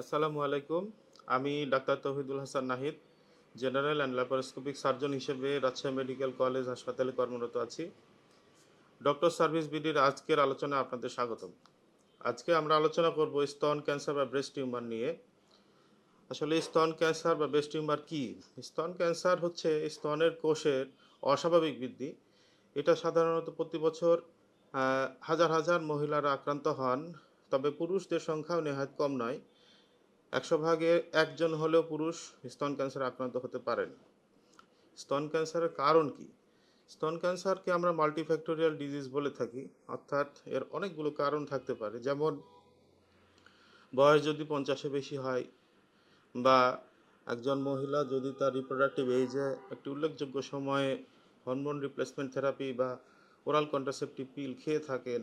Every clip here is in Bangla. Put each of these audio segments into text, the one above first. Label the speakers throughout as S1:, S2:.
S1: আসসালামু আলাইকুম। আমি doctor Touhidul Hasan Nahid, general and laparoscopic surgeon হিসেবে রাজশাহী মেডিকেল কলেজ হাসপাতালে কর্মরত আছি। ডক্টর সার্ভিস বিডির আজকের আলোচনায় আপনাদের স্বাগতম। আজকে আমরা আলোচনা করব স্তন ক্যান্সার বা ব্রেস্ট টিউমার নিয়ে। আসলে স্তন ক্যান্সার বা ব্রেস্ট টিউমার কী? স্তন ক্যান্সার হচ্ছে স্তনের কোষের অস্বাভাবিক বৃদ্ধি। এটা সাধারণত প্রতি বছর হাজার হাজার মহিলারা আক্রান্ত হন, তবে পুরুষদের সংখ্যাও নেহাত কম নয়। একশো ভাগে একজন হলেও পুরুষ স্তন ক্যান্সারে আক্রান্ত হতে পারেন। স্তন ক্যান্সারের কারণ কি? স্তন ক্যান্সারকে আমরা মাল্টিফ্যাক্টোরিয়াল ডিজিজ বলে থাকি, অর্থাৎ এর অনেকগুলো কারণ থাকতে পারে। যেমন, বয়স যদি পঞ্চাশে বেশি হয় বা একজন মহিলা যদি তার রিপ্রোডাক্টিভ এজে একটি উল্লেখযোগ্য সময়ে হরমোন রিপ্লেসমেন্ট থেরাপি বা ওরাল কন্ট্রাসেপটিভ পিল খেয়ে থাকেন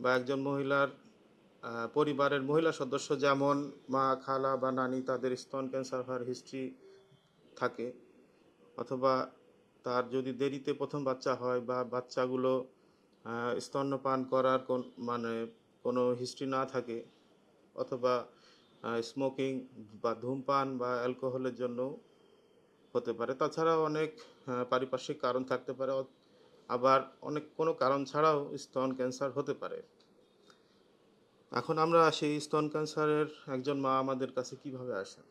S1: বা একজন মহিলার পরিবারের মহিলা সদস্য যেমন মা, খালা বা নানি, তাদের স্তন ক্যান্সার হওয়ার হিস্ট্রি থাকে। অথবা তার যদি দেরিতে প্রথম বাচ্চা হয় বা বাচ্চাগুলো স্তন্যপান করার কোন মানে কোনো হিস্ট্রি না থাকে, অথবা স্মোকিং বা ধূমপান বা অ্যালকোহলের জন্য হতে পারে। তাছাড়াও অনেক পারিপার্শ্বিক কারণ থাকতে পারে, আবার অনেক কোনো কারণ ছাড়াও স্তন ক্যান্সার হতে পারে। এখন আমরা আসি স্তন ক্যান্সারের একজন মা আমাদের কাছে কীভাবে আসেন?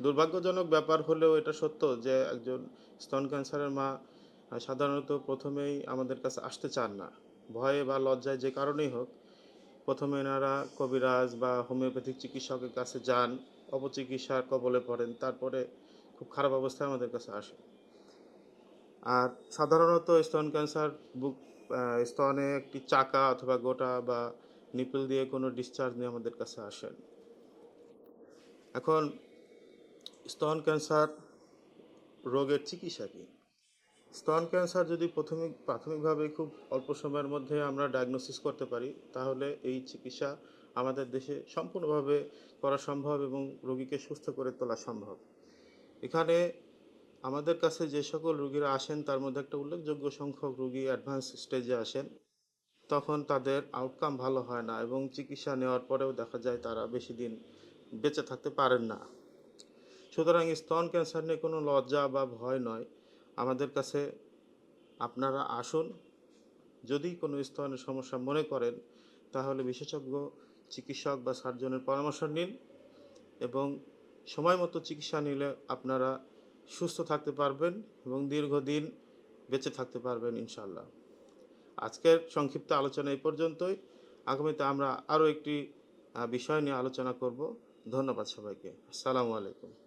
S1: দুর্ভাগ্যজনক ব্যাপার হলেও এটা সত্য যে একজন স্তন ক্যান্সারের মা সাধারণত প্রথমেই আমাদের কাছে আসতে চান না। ভয়ে বা লজ্জায় যে কারণেই হোক, প্রথমে এনারা কবিরাজ বা হোমিওপ্যাথিক চিকিৎসকের কাছে যান, অপচিকিৎসার কবলে পড়েন, তারপরে খুব খারাপ অবস্থায় আমাদের কাছে আসে আর সাধারণত স্তন ক্যান্সার বুক স্তনে একটি চাকা অথবা গোটা বা নিপল দিয়ে কোনো ডিসচার্জ নিয়ে আমাদের কাছে আসেন। এখন, স্তন ক্যান্সার রোগের চিকিৎসা কী? স্তন ক্যান্সার যদি প্রাথমিক, প্রাথমিকভাবে খুব অল্প সময়ের মধ্যে আমরা ডায়াগনোসিস করতে পারি, তাহলে এই চিকিৎসা আমাদের দেশে সম্পূর্ণভাবে করা সম্ভব এবং রোগীকে সুস্থ করে তোলা সম্ভব। এখানে আমাদের কাছে যে সকল রুগীরা আসেন, তার মধ্যে একটা উল্লেখযোগ্য সংখ্যক রুগী অ্যাডভান্স স্টেজে আসেন। তখন তাদের আউটকাম ভালো হয় না এবং চিকিৎসা নেওয়ার পরেও দেখা যায় তারা বেশি দিন বেঁচে থাকতে পারেন না। সুতরাং স্তন ক্যান্সার নিয়ে কোনো লজ্জা বা ভয় নয়। আমাদের কাছে আপনারা আসুন, যদি কোনো স্তনের সমস্যা মনে করেন, তাহলে বিশেষজ্ঞ, চিকিৎসক বা সার্জনের পরামর্শ নিন এবং সময় মতো চিকিৎসা নিলে আপনারা সুস্থ থাকতে পারবেন এবং দীর্ঘদিন বেঁচে থাকতে পারবেন ইনশাল্লাহ আজকের সংক্ষিপ্ত আলোচনা এই পর্যন্তই। আগামীতে আমরা আরও একটি বিষয় নিয়ে আলোচনা করব। ধন্যবাদ সবাইকে। আসসালামু আলাইকুম।